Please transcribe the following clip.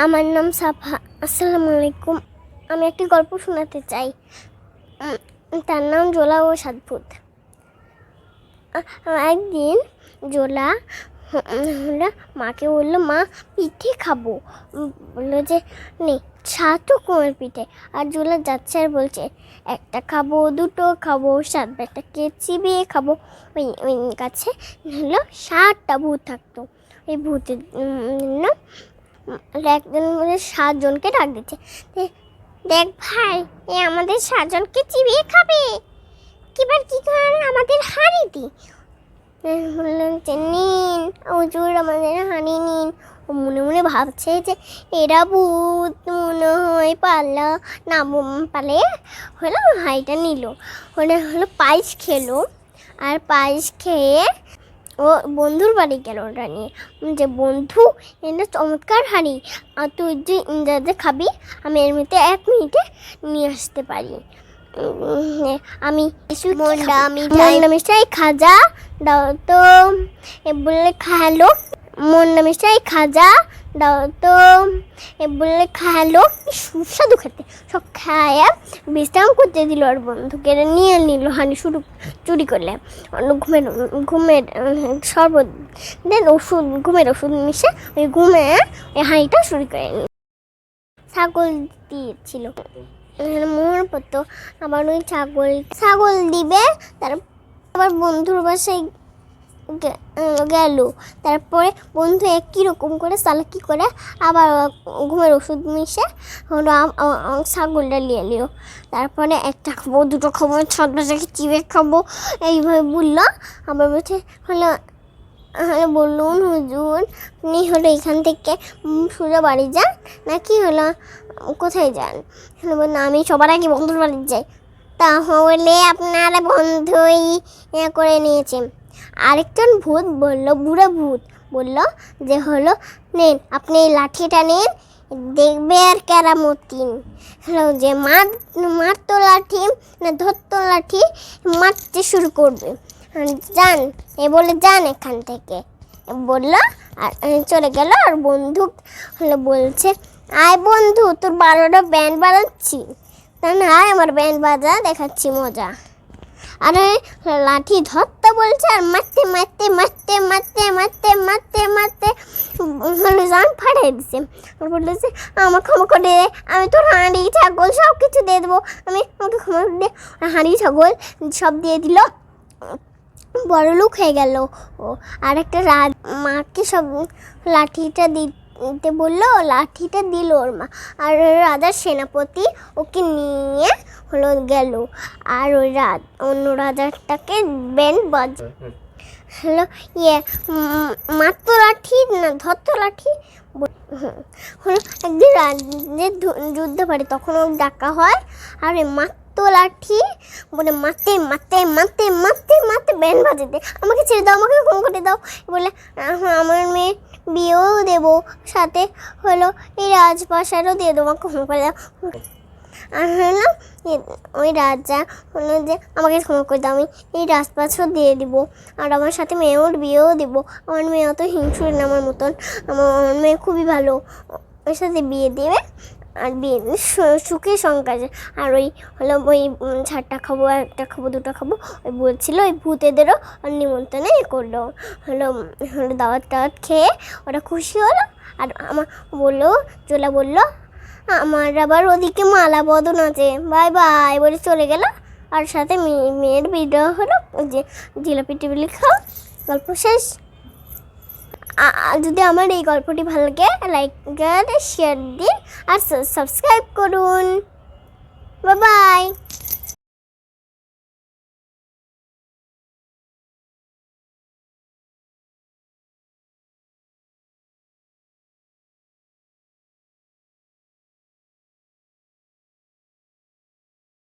আমার নাম সাফা। আসসালামু আলাইকুম। আমি একটি গল্প শোনাতে চাই। তার নাম জোলা ও সাতভূত একদিন জোলা হলো মাকে বলল মা পিঠে খাব। বলল যে নেই সাতও কোমর পিঠে। আর জোলা যাচ্ছে আর বলছে একটা খাব দুটো খাব সাত বেটাকে চিবিয়ে খাব। ওই ওই কাছে হলো সাতটা ভূত থাকতো। এই ভূতের উম, না একজন আমাদের সাতজনকে ডাক দিচ্ছে। দেখ ভাই, এ আমাদের সাতজনকে চিবিয়ে খাবে। কিবার কি করে আমাদের হাড়ি দি। বললেন যে, নিন, হুজুর আমাদের হানি নিন। ও মনে মনে ভাবছে যে, এরা ভূত, মনে হয় পাল্লা না পালে হলো হাইটা নিল। হলে হলো পায়েস খেলো। আর পায়েস খেয়ে ও বন্ধুর বাড়ি গেল ওটা নিয়ে যে বন্ধু এটা চমৎকার হাঁড়ি। আর তুই যে যাতে খাবি আমি এর মধ্যে এক মিনিটে নিয়ে আসতে পারি। আমি মন্ডা মিশাই খাজা দাও তো। বলে বললে খালো মন্ডা মিশাই খাজা দাও তো। এ বললে খালো সুস্বাদু খেতে। সব খায়া বিশ্রাম করতে দিল আর বন্ধুকে নিয়ে নিল, হানি শুরু চুরি করলে। অন্য ঘুমের ঘুমের, শরবত, দেন ওষুধ, ঘুমের ওষুধ মিশে ওই ঘুমে ওই হাঁড়িটা চুরি করে নিল। ছাগল দিয়েছিল। মোহর পড়তো। আবার ওই ছাগল ছাগল দিবে, তার আবার বন্ধুর বাসায় গেল। তারপরে বন্ধু একই রকম করে চালাকি করে আবার ঘুমের ওষুধ মিশে হলো ছাগলটা নিয়ে নিল। তারপরে একটা খাব, দুটো খাব, ছট বাজাকে চিবে খাব, এইভাবে বলল। আবার বলছে, হলো হলো বলুন হুজুর, আপনি হলো এখান থেকে সোজা বাড়ি যান, নাকি হলো কোথায় যান? হলো বলল, আমি সবার আগে বন্ধুর বাড়ি যাই। তাহলে আপনারা বন্ধুই ইয়ে করে নিয়েছে। আরেকজন ভূত বলল, বুড়ো ভূত। বলল, যে হলো, নেন, আপনি এই লাঠিটা নেন, দেখবে আর কেরামতি হলো যে, মার মারতো লাঠি, না ধরতো লাঠি, মারতে শুরু করবে। যান, এ বলে যান এখান থেকে। বলল, আর চলে গেল, আর বন্ধু হলো বলছে, আয় বন্ধু, তোর বারোটা ব্যান্ড বাজাচ্ছি। না, আয়, আমার ব্যান্ড বাজা, দেখাচ্ছি মজা। আরে, লাঠি ধরতে বলছে আর মারতে মারতে মারতে মারতে মারতে মারতে মারতে। মানে জান ফাটাই দিছে। যে আমার ক্ষমা করে দে, আমি তোর হাঁড়ি, ছাগল সব কিছু দিয়ে দেবো। আমি আমাকে ক্ষমা করে দে। হাঁড়ি, ছাগল সব দিয়ে দিল। বড় লোক হয়ে গেল। ও আর একটা রাজ মাকে সব লাঠিটা দিতে। বলল, লাঠিটা দিল ওর মা। আর ওই রাজার সেনাপতি ওকে নিয়ে হলো গেল। আর ওই অন্য রাজাটাকে ব্যান্ড বাজ, হলো ইয়ে মারতো লাঠি না ধরতো লাঠি হলো একদিন রাজ্যের ধু- যুদ্ধ পারে তখন ও ডাকা হয়। আর মারতো লাঠি বলে, মারতে মারতে মারতে মারতে মারতে ব্যান্ড বাজাতে আমাকে ছেড়ে দাও, আমাকে ঘুম করে দাও। বলে আমার মেয়ে বিয়েও দেবো। সাথে হলো এই রাজপ্রাসাদও দিয়ে দেবো ঘুম করে দাও। আর হলো ওই রাজা হলো যে আমাকে ক্ষমা করে দাও, আমি এই রাজপাছও দিয়ে দিব। আর আমার সাথে মেয়েওর বিয়েও দেবো। আমার মেয়ে অত হিংসুর না আমার মতন। আমার মেয়ে খুবই ভালো। ওর সাথে বিয়ে দেবে। আর সুখে সংকাজ আর ওই হলো ওই চারটা খাব, একটা খাব, দুটো খাব, ওই বলছিল ওই ভূতেদেরও নিমন্ত্রণে করল। হলো হলো দাওয়াত টাওয়াত খেয়ে ওরা খুশি হলো আর আমার বলল, চোলা বলল, আমার আবার ওদিকে মালা বদন আছে, বাই বাই বলে চলে গেল। আর সাথে মেয়ে- মেয়ের বিদায় হলো যে জিলাপি টিপলি খাও গল্প শেষ। যদি আমার এই গল্পটি ভালো লাগে লাইক শেয়ার দিন আর সাবস্ক্রাইব করুন। Bye bye